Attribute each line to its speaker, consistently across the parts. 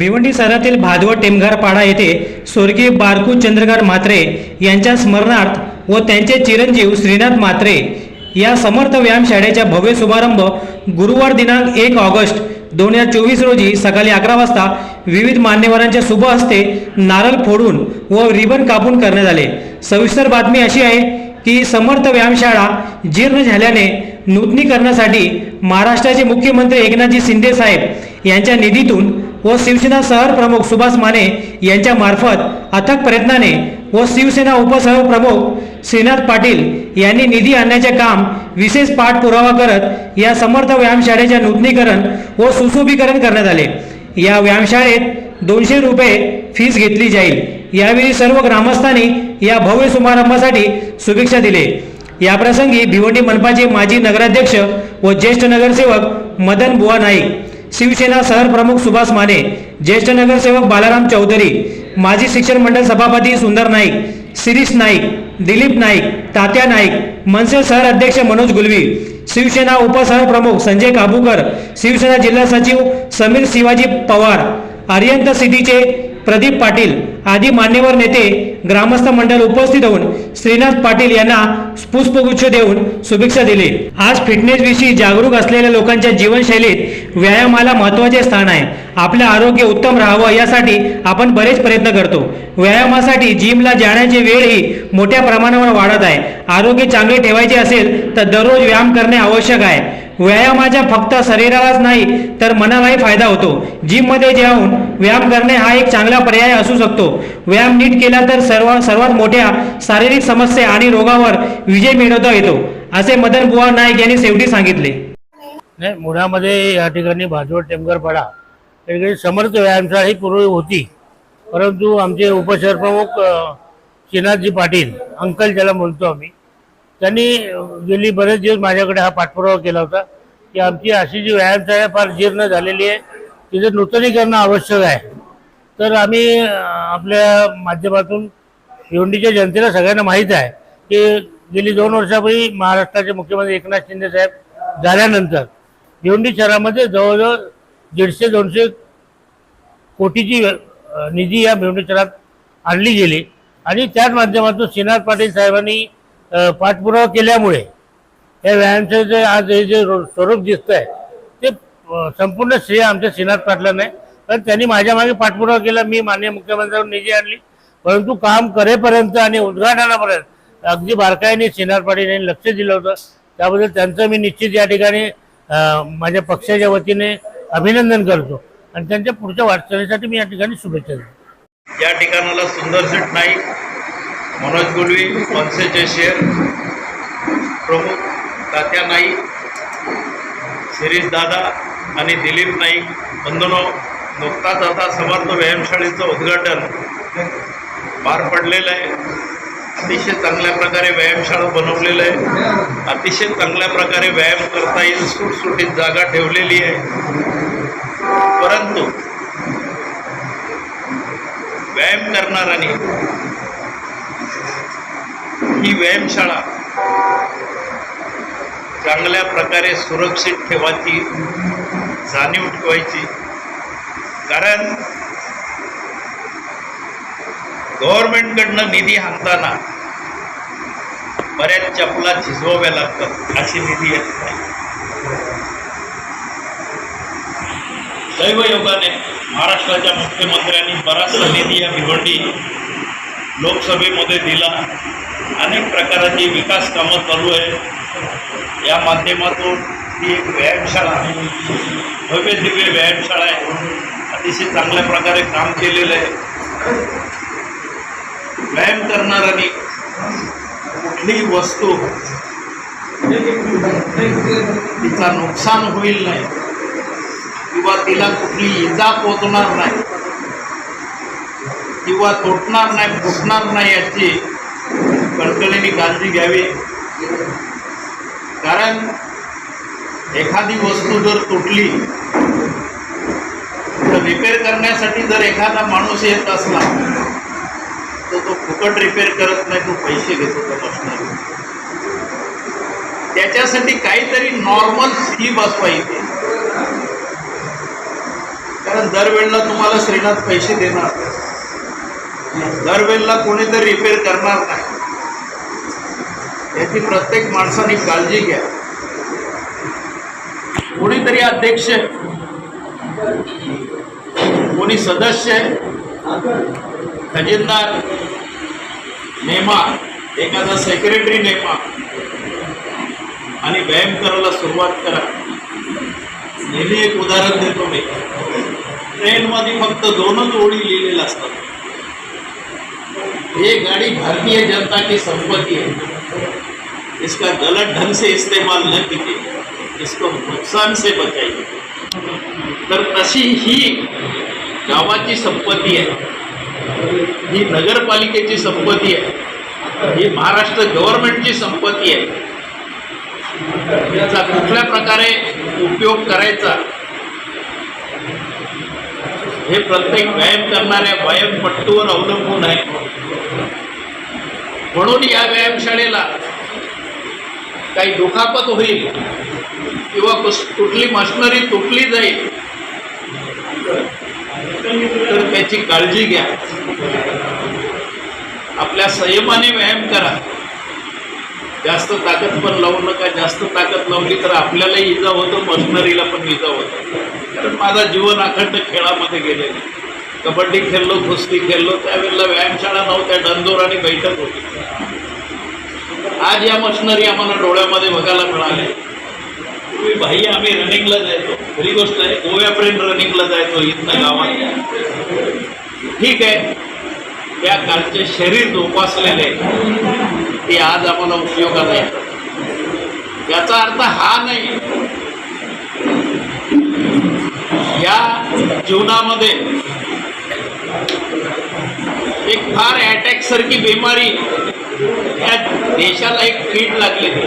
Speaker 1: भिवंडी शहरातील भादवड टेमघरपाडा येथे स्वर्गीय बारकू चंद्रकांत म्हात्रे यांच्या स्मरणार्थ व त्यांचे चिरंजीव श्रीनाथ म्हात्रे या समर्थ व्यायामशाळेचा भव्य शुभारंभ गुरुवार दिनांक एक ऑगस्ट दोन हजार चोवीस रोजी सकाळी अकरा वाजता विविध मान्यवरांच्या शुभ हस्ते नारळ फोडून व रिबन कापून करण्यात आले. सविस्तर बातमी अशी आहे की समर्थ व्यायामशाळा जीर्ण झाल्याने नूतनीकरणासाठी महाराष्ट्राचे मुख्यमंत्री एकनाथजी शिंदे साहेब यांच्या निधीतून व शिवसेना सहप्रमुख प्रमुख सुभाष माने यांच्या मार्फत अथक प्रयत्नाने व शिवसेना उपसह प्रमुख श्रीनाथ पाटील यांनी निधी आणण्याचे काम विशेष पाठपुरावा करत या समर्थ व्यायामशाळेचे नूतनीकरण व सुशोभीकरण करण्यात आले. या व्यायामशाळेत दोनशे रुपये फीस घेतली जाईल. यावेळी सर्व ग्रामस्थांनी या भव्य समारंभासाठी शुभेच्छा दिले. याप्रसंगी भिवंडी मनपाचे माजी नगराध्यक्ष व ज्येष्ठ नगरसेवक मदन बुवा नाईक शिवसेना शहरप्रमुख सुभाष माने ज्येष्ठ नगरसेवक बालाराम चौधरी माजी शिक्षण मंडळ सभापती सुंदर नाईक शिरीष नाईक दिलीप नाईक तात्या नाईक मनसे शहर अध्यक्ष मनोज गुलवी शिवसेना उपशहर प्रमुख संजय काबूकर शिवसेना जिल्हा सचिव समीर शिवाजी पवार आर्यंत सिटीचे प्रदीप पाटील आदी मान्यवर नेते ग्रामस्थ मंडळ उपस्थित होऊन श्रीनाथ पाटील यांना पुष्पगुच्छ देऊन शुभेच्छा दिली. आज फिटनेस विषयी जागरूक असलेल्या लोकांच्या जीवनशैलीत व्यायामाला महत्त्वाचे स्थान आहे. आपले आरोग्य उत्तम राहावं यासाठी आपण बरेच प्रयत्न करतो. व्यायामासाठी जिमला जाण्याची वेळही मोठ्या प्रमाणावर वाढत आहे. आरोग्य चांगले ठेवायचे असेल तर दररोज व्यायाम करणे आवश्यक आहे. व्यायामाचा फक्त शरीरालाच नाही तर मनालाही फायदा होतो. जिममध्ये जाऊन व्यायाम करणे हा एक चांगला पर्याय असू शकतो. व्यायाम नीट केला तर सर्व सर्वात मोठ्या शारीरिक समस्या आणि रोगावर विजय मिळवता येतो असे मदन बुवा नाईक यांनी शेवटी सांगितले.
Speaker 2: नाही मुळामध्ये या ठिकाणी भाजवड टेमगरपाडा या ठिकाणी समर्थ व्यायामशाळा ही पूर्वी होती. परंतु आमचे उपशहर प्रमुख श्रीनाथजी पाटील अंकल ज्याला म्हणतो आम्ही त्यांनी गेली बरेच दिवस माझ्याकडे हा पाठपुरावा केला होता. की आमची अशी जी व्यायामशाळा फार जीर्ण झालेली आहे तिचं नूतनीकरण आवश्यक आहे. तर आम्ही आपल्या माध्यमातून भिवंडीच्या जनतेला सगळ्यांना माहीत आहे की गेली दोन वर्षापूर्वी महाराष्ट्राचे मुख्यमंत्री एकनाथ शिंदे साहेब झाल्यानंतर भिवंडी शहरामध्ये जवळजवळ दीडशे दोनशे कोटीची निधी या भिवंडी शहरात आणली गेली. आणि त्याच माध्यमातून श्रीनाथ पाटील साहेबांनी पाठपुरावा केल्यामुळे या जे आज हे जे स्वरूप दिसत आहे ते संपूर्ण श्रेय आमच्या श्रीनाथ पाटलांना आहे. कारण त्यांनी माझ्या मागे पाठपुरावा केला मी माननीय मुख्यमंत्र्यांवर निधी आणली. परंतु काम करेपर्यंत आणि उद्घाटनापर्यंत अगदी बारकाईने श्रीनाथ पाटील यांनी लक्ष दिलं होतं. त्याबद्दल त्यांचं मी निश्चित या ठिकाणी माझ्या पक्षाच्या वतीने अभिनंदन करतो. आणि त्यांच्या पुढच्या वाटचालीसाठी मी या ठिकाणी शुभेच्छा देतो.
Speaker 3: या ठिकाणाला सुंदर सीट नाही. मनोज गुलवी मनसेचे शेर प्रमुख तात्या नाईक शिरीष दादा आणि दिलीप नाईक. बंधनो नुकताच आता समर्थ व्यायामशाळेचं उद्घाटन पार पडलेलं आहे. अतिशय चांगल्या प्रकारे व्यायामशाळा बनवलेलं आहे. अतिशय चांगल्या प्रकारे व्यायाम करता येईल सुटसुटीत जागा ठेवलेली आहे. परंतु व्यायाम करणाऱ्यांनी ही व्यायामशाळा चांगल्या प्रकारे सुरक्षित ठेवायची जाणीव ठेवायची. कारण गव्हर्नमेंटकडनं निधी आणताना बऱ्याच चपला झिजवाव्या लागतात अशी निधी येत नाही. दैवयोगाने महाराष्ट्राच्या मुख्यमंत्र्यांनी बराचसा निधी या भिवंडी लोकसभेमध्ये दिला. अनेक प्रकाराची विकास कामं चालू आहे या माध्यमातून ही एक व्यायामशाळा आहे. भव्य दिव्य व्यायामशाळा आहे. अतिशय चांगल्या प्रकारे काम केलेलं आहे. व्यायाम करणाऱ्यांनी कुठलीही वस्तू तिचा नुकसान होईल नाही. किंवा तिला कुठली इजा पोचणार नाही. किंवा तुटणार नाही फुटणार नाही याची कळकळीने काळजी घ्यावी. कारण एखादी वस्तू जर तुटली तर रिपेअर करण्यासाठी जर एखादा माणूस येत असला तर तो फुकट रिपेअर करत नाही तो पैसे घेतो त्या मशनरी त्याच्यासाठी काहीतरी नॉर्मल फी पाहिजे. कारण कारण दरवेळेला तुम्हाला श्रीनाथ पैसे देणार. दरवेळेला कोणीतरी रिपेअर करणार नाही. याची प्रत्येक माणसाने काळजी घ्या. कोणीतरी अध्यक्ष कोणी सदस्य खजिनदार नेमा एखादा सेक्रेटरी नेमा आणि व्यायाम करायला सुरुवात करा. नेहमी एक उदाहरण देतो मी. ट्रेनमध्ये फक्त दोनच ओळी लिहिलेल्या असतात. हे गाड़ी भारतीय जनता की संपत्ती आहे. इसका गलत ढंग से इस्तेमाल न कीजिए इसको नुकसान से बचाइए। तर तशी ही गावाची संपत्ती आहे ही नगरपालिकेची संपत्ती आहे ही महाराष्ट्र गव्हर्नमेंटची संपत्ती आहे. याचा कुठल्या प्रकारे उपयोग करायचा हे प्रत्येक व्यायाम करणाऱ्या व्यायामपट्टूवर अवलंबून आहे. म्हणून या व्यायामशाळेला काही दुखापत होईल किंवा कुठली मशिनरी तुटली जाईल तर त्याची काळजी घ्या. आपल्या संयमाने व्यायाम करा. जास्त ताकद पण लावू नका. जास्त ताकद लावली तर आपल्यालाही इजा होतं मशनरीला पण इजा होतं. कारण माझा जीवन अखंड खेळामध्ये गेलेलं कबड्डी खेळलो कुस्ती खेळलो त्यावेळेला व्यायामशाळा नव्हत्या डंदोर आणि बैठक होती. आज या मशिनरी आम्हाला डोळ्यामध्ये बघायला मिळाले. पूर्वी भाई आम्ही रनिंगला जायचो. खरी गोष्ट आहे गोव्यापर्यंत रनिंगला जायचो इथनं गावात. ठीक आहे. त्या कालचे शरीर जोपासलेले ते आज आम्हाला उपयोगाला आहे. याचा अर्थ हा नाही. या जीवनामध्ये एक फार अटॅक सारखी बिमारी देशाला एक कीड लागलेली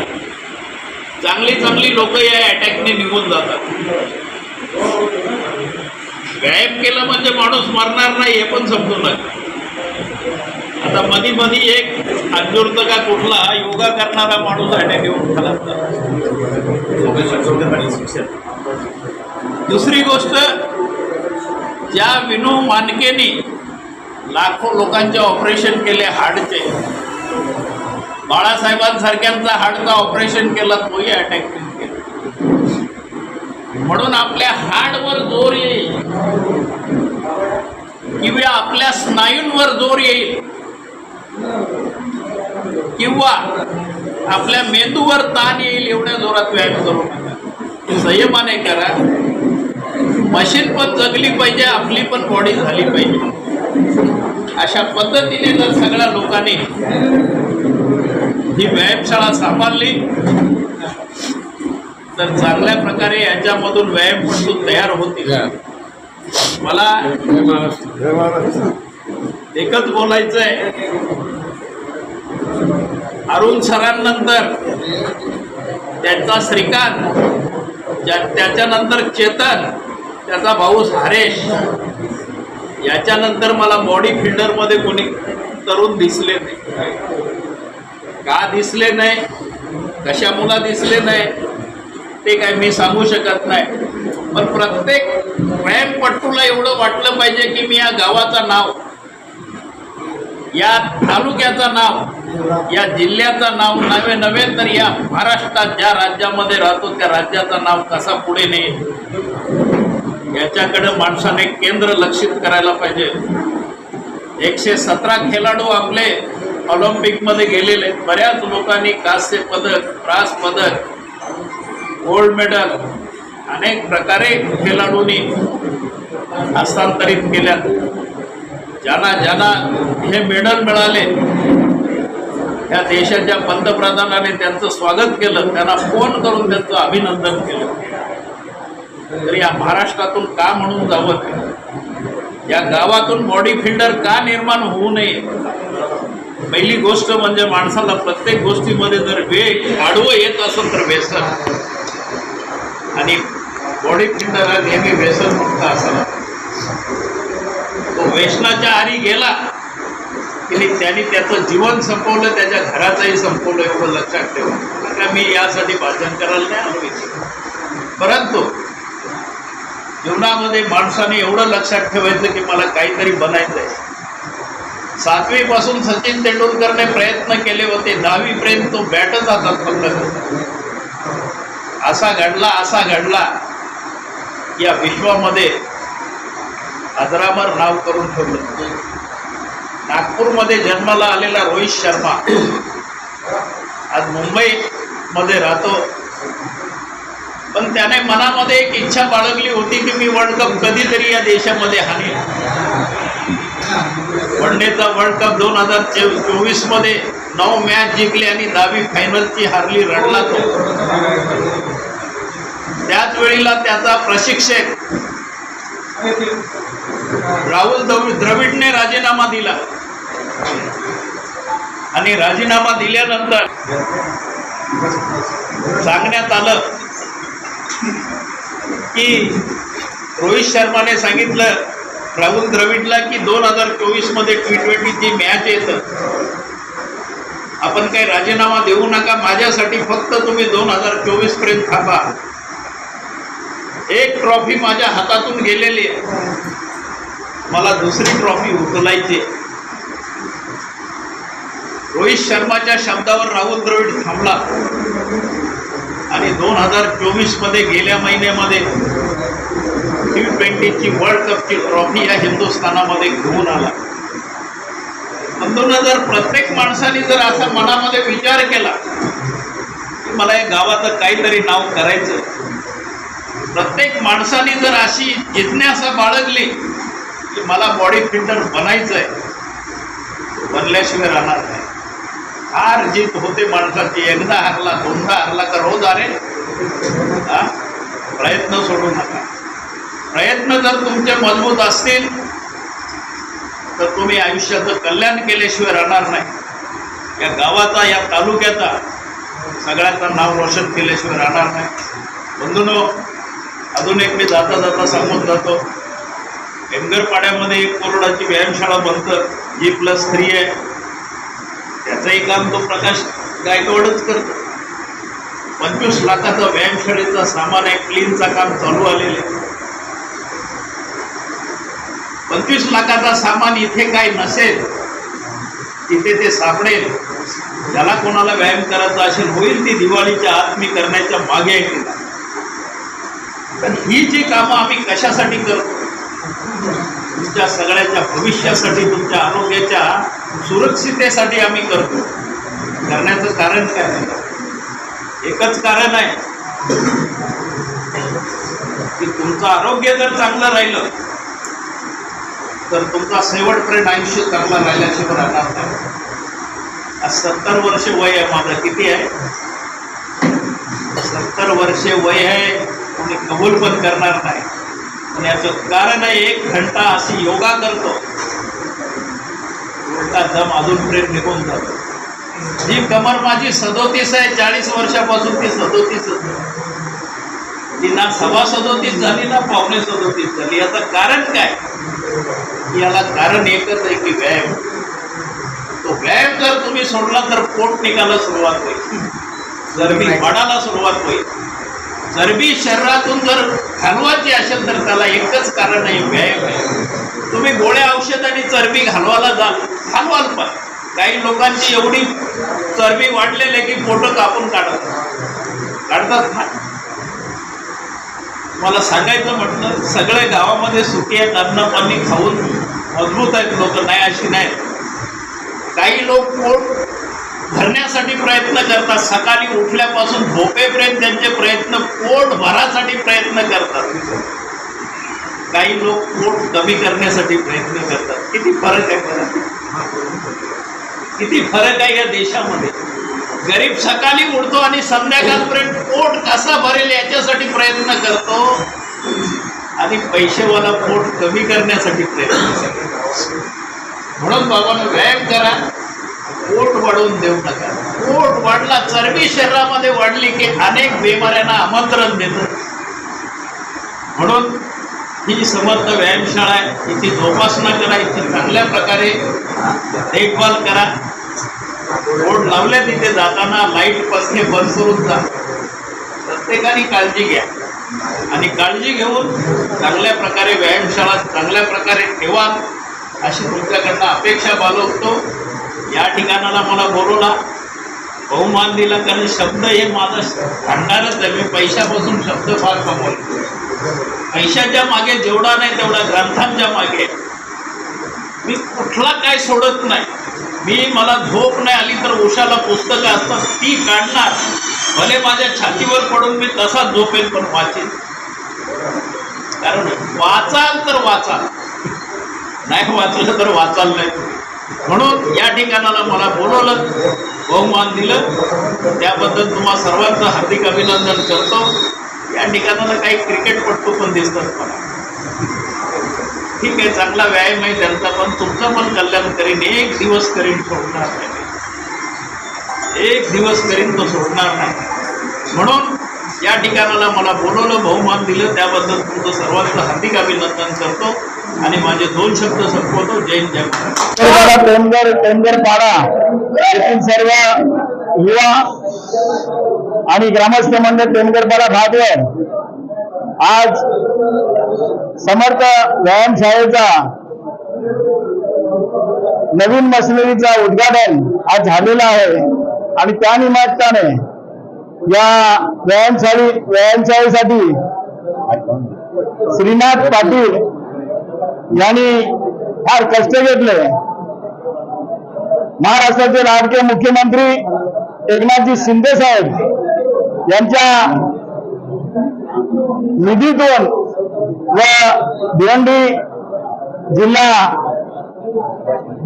Speaker 3: चांगली चांगली लोक या अटॅकने निघून जातात. व्यायाम केलं म्हणजे माणूस मरणार नाही हे पण समजू लागतं आता मधी मधी एक अंजुर्त का कुठला योगा करणारा माणूस अटॅक येऊन खाला दुसरी गोष्ट ज्या विनू मानकेनी लाखो लोकांचे ऑपरेशन केले हार्टचे बाळासाहेबांसारख्यांचा हार्टचं ऑपरेशन केला तोही अटॅक केला. म्हणून आपल्या हार्टवर जोर येईल. किंवा आपल्या स्नायूंवर जोर येईल. किंवा आपल्या मेंदूवर ताण येईल एवढ्या जोरात व्यायाम करू नका. संयमाने करा. मशीन पण जगली पाहिजे आपली पण बॉडी झाली पाहिजे. अशा पद्धतीने जर सगळ्या लोकांनी ही व्यायामशाळा सांभाळली. तर चांगल्या प्रकारे याच्यामधून व्यायामपटू तयार होतील मला एकच बोलायचं आहे अरुण सरांनंतर त्यांचा श्रीकांत त्याच्यानंतर चेतन त्याचा भाऊ हरेश. याच्यानंतर मला बॉडी फिल्डरमध्ये कोणी तरुण दिसले नाही. का दिसले नाही? कशामुळं दिसले नाही? ते काय मी सांगू शकत नाही. पण प्रत्येक व्यायामपट्टूला एवढं वाटलं पाहिजे की मी या गावाचं नाव या तालुक्याचं नाव या जिल्ह्याचं नाव नव्हे नव्हे तर या महाराष्ट्रात ज्या राज्यामध्ये राहतो त्या राज्याचं नाव कसा पुढे नेईल? याच्याकडे माणसाने केंद्र लक्षित करायला पाहिजे. एकशे सतरा खेळाडू आपले ऑलिम्पिकमध्ये गेलेले बऱ्याच लोकांनी कांस्य पदक ब्रास पदक गोल्ड मेडल अनेक प्रकारे खेळाडूंनी हस्तांतरित केल्या ज्यांना ज्यांना हे मेडल मिळाले त्या देशाच्या पंतप्रधानाने त्यांचं स्वागत केलं त्यांना फोन करून त्यांचं अभिनंदन केलं. तर या महाराष्ट्रातून का म्हणून जावं? या गावातून बॉडी फिल्डर का निर्माण होऊ नये? पहिली गोष्ट म्हणजे माणसाला प्रत्येक गोष्टीमध्ये जर वेग आडवं येत असेल तर व्यसन. आणि बॉडी फिल्डर नेहमी व्यसन मुक्त असावा. तो व्यसनाच्या आरी गेला की त्यांनी त्याचं जीवन संपवलं त्याच्या घराचंही संपवलं एवढं लक्षात ठेवा. का मी यासाठी भाषण करायला नाही आलो इथे. परंतु जीवनामध्ये माणसाने एवढं लक्षात ठेवायचं की मला काहीतरी बनायचं आहे सातवीपासून सचिन तेंडुलकरने प्रयत्न केले होते. दहावीपर्यंत तो बॅटच हातात फक्त असा घडला असा घडला. या विश्वामध्ये अजरामर नाव करून ठेवलं. नागपूरमध्ये जन्माला आलेला रोहित शर्मा आज मुंबईमध्ये राहतो. पण त्याने मनामध्ये एक इच्छा बाळगली होती की मी वर्ल्ड कप कधीतरी या देशामध्ये हाणेल. वन डेचा वर्ल्ड कप दोन हजार चोवीसमध्ये नऊ मॅच जिंकली आणि दहावी फायनलची हारली रडला तो त्याच वेळेला त्याचा प्रशिक्षक राहुल द्रविडने राजीनामा दिला. आणि राजीनामा दिल्यानंतर सांगण्यात आलं की रोहित शर्माने सांगितलं राहुल द्रविडला की दोन हजार चोवीसमध्ये टी ट्वेंटीची मॅच येतं. आपण काही राजीनामा देऊ नका माझ्यासाठी फक्त तुम्ही दोन हजार चोवीसपर्यंत थांबा. एक ट्रॉफी माझ्या हातातून गेलेली आहे. मला दुसरी ट्रॉफी उचलायची रोहित शर्माच्या शब्दावर राहुल द्रविड थांबला. आणि दोन हजार चोवीसमध्ये गेल्या महिन्यामध्ये टी ट्वेंटीची वर्ल्ड कपची ट्रॉफी या हिंदुस्थानामध्ये घेऊन आला. म्हणून जर प्रत्येक माणसाने जर असा मनामध्ये विचार केला की मला या गावाचं काहीतरी नाव करायचं प्रत्येक माणसाने जर अशी जिज्ञासा बाळगली की मला बॉडी फिल्टर बनायचं आहे बनल्याशिवाय राहणार नाही. हार जीत होते माणसाची एकदा हरला दोनदा हरला तर रोज अरे हा? प्रयत्न सोडू नका. प्रयत्न जर तुमचे मजबूत असतील तर तुम्ही आयुष्याचं कल्याण केल्याशिवाय राहणार नाही. या गावाचा या तालुक्याचा सगळ्यांचं नाव रोशन केल्याशिवाय राहणार नाही. बंधूनो अजून एक मी जाता जाता सांगून जातो. एमगरपाड्यामध्ये एक करोडाची व्यायामशाळा बनतं जी प्लस थ्री आहे. त्याचंही काम तो प्रकाश गायकवाडच करतो. पंचवीस लाखाचा व्यायामशाळेचा सामान आहे क्लीनचा काम चालू आलेलं आहे. पंचवीस लाखाचा सामान इथे काय नसेल तिथे ते सापडेल. ज्याला कोणाला व्यायाम करायचा असेल होईल ती दिवाळीच्या आत मी करण्याच्या मागे. आहे तर पण ही जी कामं आम्ही कशासाठी करतो? तुमच्या सगळ्याच्या भविष्यासाठी तुमच्या आरोग्याच्या सुरक्षितेसाठी आम्ही करतो. करण्याचं कारण काय? आहे? एकच कारण आहे की तुमचं आरोग्य जर चांगलं राहिलं तर तुमचा शेवटपर्यंत आयुष्य चांगला राहिल्याशिवाय राहणार नाही आज सत्तर वर्ष वय आहे माझं किती आहे? सत्तर वर्षे वय आहे. कोणी कबूल पण करणार नाही. आणि याचं कारण आहे एक घंटा अशी योगा करतो. उलटा दम अजूनपर्यंत निघून जातो. जी कमर माझी सदोतीस आहे चाळीस वर्षापासून ती सदोतीसच ती ना सव्वा सदोतीस झाली ना पावणे सदोतीस झाली. याचं कारण काय? याला कारण एकच आहे की व्यायाम. तो व्यायाम जर तुम्ही सोडला तर पोट निघायला सुरुवात होईल. चरबी वाढायला सुरुवात होईल चरबी शरीरातून जर घालवायची असेल तर त्याला एकच कारण आहे व्यायाम आहे. तुम्ही गोळ्या आणि चरबी घालवायला जाल घालवाल पण. काही लोकांची एवढी चरबी वाढलेली आहे की पोटं कापून काढत काढतात ना? मला सांगायचं म्हटलं सगळे गावामध्ये सुखी आहेत अन्न पाणी खाऊन मजबूत आहेत लोक नाही अशी नाही. काही लोक पोट भरण्यासाठी प्रयत्न करतात सकाळी उठल्यापासून झोपेपर्यंत त्यांचे प्रयत्न पोट भरासाठी प्रयत्न करतात. काही लोक पोट कमी करण्यासाठी प्रयत्न करतात. किती फरक आहे किती फरक आहे या देशामध्ये. गरीब सकाळी उडतो आणि संध्याकाळपर्यंत पोट कसा भरेल याच्यासाठी प्रयत्न करतो. आणि पैसेवाला पोट कमी करण्यासाठी प्रयत्न करतो. म्हणून बाबांनो व्यायाम करा. पोट वाढवून देऊ नका. पोट वाढला चरबी शरीरामध्ये वाढली की अनेक बिमाऱ्यांना आमंत्रण देतं. म्हणून ही समर्थ व्यायामशाळा आहे. इथे जोपासना करा. इथे चांगल्या प्रकारे देखभाल करा. बोर्ड लावले तिथे जाताना लाइट पसने बंद करून जा. प्रत्येकाने काळजी घ्या. आणि काळजी घेऊन चांगल्या प्रकारे व्यायामशाळा चांगल्या प्रकारे ठेवा. अशी तुमच्याकडनं अपेक्षा बाळगतो. या ठिकाणाला मला बोलवला बहुमान दिला कारण शब्द हे माझा भांडारच आहे मी पैशापासून शब्द फार कमवतो पैशाच्या मागे जेवढा नाही तेवढा ग्रंथांच्या मागे. मी कुठला काय सोडत नाही. मी मला झोप नाही आली तर उशाला पुस्तकं असतात ती काढणार. भले माझ्या छातीवर पडून मी तसाच झोपेन पण वाचेन. कारण वाचाल तर वाचाल. नाही वाचलं तर वाचाल नाही. म्हणून या ठिकाणाला मला बोलवलं बहुमान दिलं. त्याबद्दल तुम्हा सर्वांचं हार्दिक अभिनंदन करतो. या ठिकाणाला काही क्रिकेटपटू पण दिसतात मला. ठीक आहे चांगला व्यायाम आहे त्यांचा पण तुमचं पण कल्याण करीन एक दिवस करीन सोडणार नाही. एक दिवस करीन तो सोडणार नाही. म्हणून या ठिकाणाला मला बोलवलं बहुमान दिलं त्याबद्दल तुमचं सर्वांचं हार्दिक अभिनंदन करतो आणि माझे दोन शब्द संपवतो. जैन हिंद, जय महाराष्ट्र.
Speaker 4: तेलगडा पाडा येथील सर्व युवा आणि ग्रामस्थ मंडळ टेमगर पाडा भागवर आज समर्थ व्यायामशाळेचा नवीन मशिनरीचा उद्घाटन आज झालेला आहे. आणि त्या निमित्ताने या व्यायामशाळी व्यायामशाळेसाठी श्रीनाथ पाटील यांनी फार कष्ट घेतले. महाराष्ट्राचे लाडके मुख्यमंत्री एकनाथजी शिंदे साहेब यांच्या निधीतून व भिवंडी जिल्हा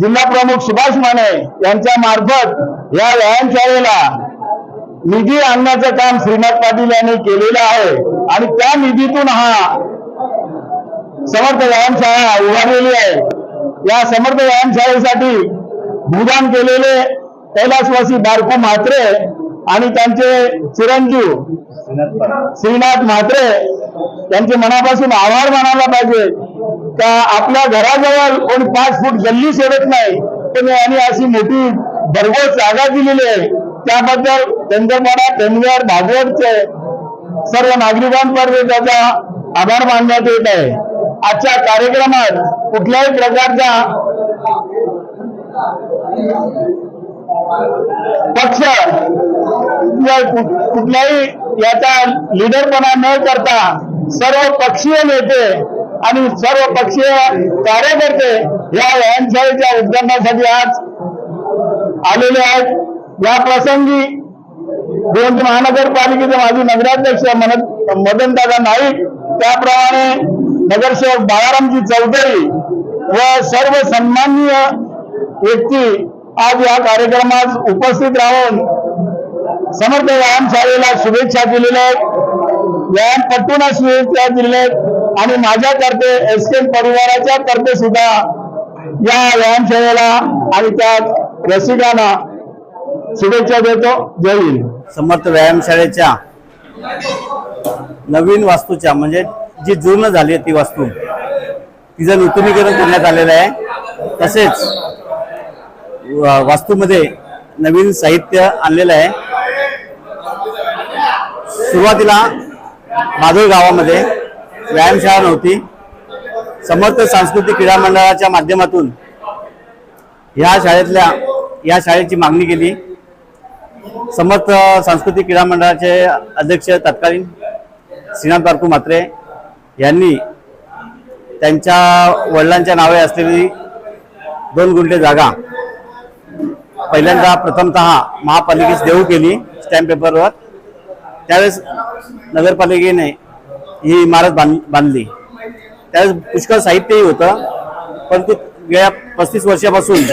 Speaker 4: जिल्हा प्रमुख सुभाष माने यांच्या मार्फत या व्यायामशाळेला निधी आणण्याचं काम श्रीनाथ पाटील यांनी केलेलं आहे. आणि त्या निधीतून हा समर्थ व्यायामशाळा उभारलेली आहे. या समर्थ व्यायामशाळेसाठी भूदान केलेले कैलासवासी बारकू म्हात्रे आणि त्यांचे चिरंजीव श्रीनाथ म्हात्रे त्यांचे मनापासून आभार मानायला पाहिजे. का आपल्या घराजवळ कोणी पाच फूट गल्ली सोडत नाही पण यांनी अशी मोठी भरघोस जागा दिलेली आहे. त्याबद्दल चंद्रपाडा टेमगर भागवतचे सर्व नागरिकांपर्यंत त्याचा आभार मानण्यात येत आहे. आजच्या कार्यक्रमात कुठल्याही प्रकारचा पक्ष कुठल्याही याचा लिडरपणा न करता सर्व पक्षीय नेते आणि सर्व पक्षीय कार्यकर्ते या व्यायामशाळेच्या उद्घाटनासाठी आज आलेले आहेत. या प्रसंगी भिवंडी महानगरपालिकेचे माजी नगराध्यक्ष मदन दादा नाईक त्याप्रमाणे नगरसेवक बाळारामजी चौधरी व सर्व सन्माननीय व्यक्ती आज या कार्यक्रमात उपस्थित राहून समर्थ व्यायामशाळेला शुभेच्छा दिलेल्या आहेत. व्यायामपटूंना शुभेच्छा दिलेल्या आहेत. आणि माझ्यातर्फे एस के परिवाराच्या तर्फे सुद्धा या व्यायामशाळेला आणि त्या रसिकांना शुभेच्छा देतो. जय हिंद.
Speaker 5: समर्थ व्यायामशाळेच्या नवीन वास्तूच्या म्हणजे जी जुनं झाली आहे ती वास्तू तिचं नूतनीकरण करण्यात आलेलं आहे तसेच वास्तूमध्ये नवीन साहित्य आणलेलं आहे. सुरुवातीला माधव गावामध्ये व्यायामशाळा नव्हती. समर्थ सांस्कृतिक क्रीडा मंडळाच्या माध्यमातून ह्या शाळेतल्या या शाळेची मागणी केली. समर्थ सांस्कृतिक क्रीडा मंडळाचे अध्यक्ष तत्कालीन श्रीनाथ बारकू म्हात्रे यांनी त्यांच्या वडिलांच्या नावे असलेली दोन गुंठे जागा पहिल्यांदा प्रथमतः महापालिकेस देऊ केली स्टॅम्प पेपरवर त्यावेळेस नगरपालिकेने ही इमारत बांध बांधली. त्यावेळेस पुष्कळ साहित्यही होतं पण ते गेल्या पस्तीस वर्षापासून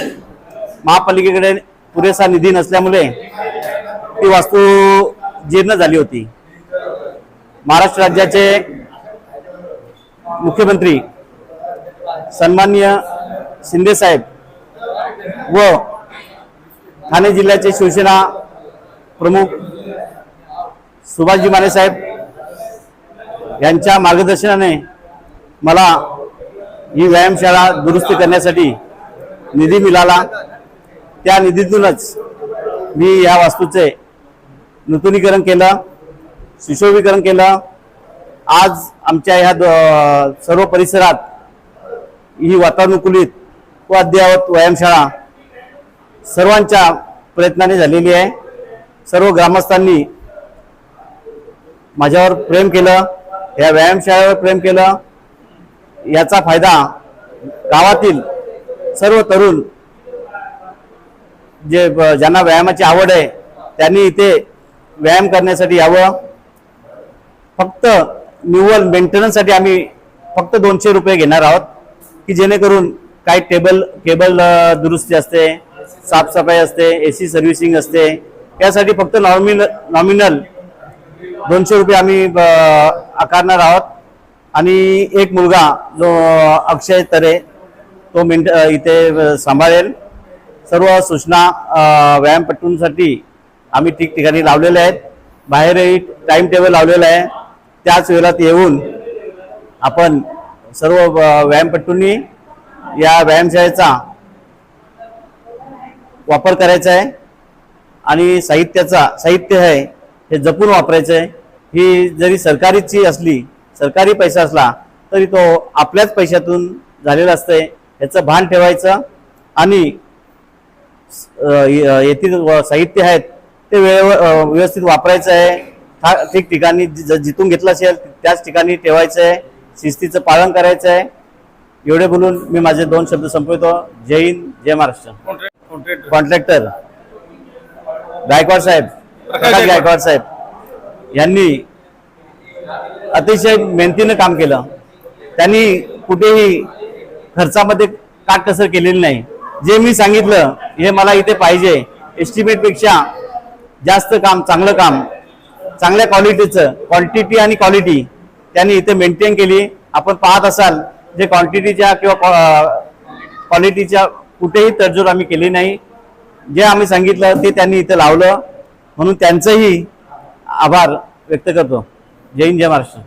Speaker 5: महापालिकेकडे पुरेसा निधी नसल्यामुळे ती वास्तू जीर्ण झाली होती. महाराष्ट्र राज्याचे मुख्यमंत्री सन्माननीय शिंदे साहेब व ठाणे जिल्ह्याचे शिवसेना प्रमुख सुभाषजी माने साहेब यांच्या मार्गदर्शनाने मला ही व्यायामशाळा दुरुस्ती करण्यासाठी निधी मिळाला. त्या निधीतूनच मी या वास्तूचे नूतनीकरण केलं सुशोभीकरण केलं. आज आमच्या ह्या द- सर्व परिसरात ही वातानुकूलित व अद्ययावत व्यायामशाळा सर्वांच्या प्रयत्नाने झालेली आहे. सर्व ग्रामस्थांनी माझ्यावर प्रेम केलं या व्यायामशाळेवर प्रेम केलं. याचा फायदा गावातील सर्व तरुण जे ज्यांना व्यायामाची आवड आहे त्यांनी इथे व्यायाम करण्यासाठी यावं. फक्त निव्वळ मेंटेनन्ससाठी आम्ही फक्त दोनशे रुपये घेणार आहोत की जेणेकरून काही टेबल केबल दुरुस्ती असते साफसफाई असते ए सी सर्व्हिसिंग असते. यासाठी फक्त नॉमिनल नॉमिनल दोनशे रुपये आम्ही आकारणार आहोत. आणि एक मुलगा जो अक्षय तरे तो मेंट इथे सांभाळेल. सर्व सूचना व्यायामपट्टूंसाठी व्यायामपटूंसाठी आम्ही ठिकठिकाणी लावलेल्या आहेत. बाहेरही टाईम टेबल लावलेलं आहे. त्याच वेळात येऊन आपण सर्व व्यायामपट्टूंनी व्यायामपटूंनी या व्यायामशाळेचा वापर करायचा आहे. आणि साहित्याचा साहित्य आहे हे जपून वापरायचं आहे. ही जरी सरकारीची असली सरकारी पैसा असला तरी तो आपल्याच पैशातून झालेला असतंय. ह्याचं भान ठेवायचं. आणि येथील व- साहित्य आहेत ते वेळेवर व्यवस्थित वापरायचं आहे. ठा- ठिकठिकाणी जिथून घेतलं असेल त्याच ठिकाणी ठेवायचं आहे. शिस्तीचं पालन करायचं आहे. एवढे बोलून मी माझे दोन शब्द संपवतो. जय हिंद जय महाराष्ट्र. कॉन्ट्रॅक्टर गायकवाड साहेब प्रकाश गायकवाड. साहेब यांनी अतिशय मेहनतीनं काम केलं. त्यांनी कुठेही खर्चामध्ये काटकसर केलेली नाही. जे मी सांगितलं हे मला इथे पाहिजे. एस्टिमेटपेक्षा जास्त काम चांगलं काम चांगल्या क्वालिटीचं क्वांटिटी आणि क्वालिटी त्यांनी इथे मेंटेन केली. आपण पाहत असाल जे क्वांटिटीच्या किंवा क्वालिटीच्या कुठेही तडजोड आम्ही केली नाही. जे आम्ही सांगितलं ते त्यांनी इथं लावलं. म्हणून त्यांचंही आभार व्यक्त करतो. जय हिंद जय महाराष्ट्र.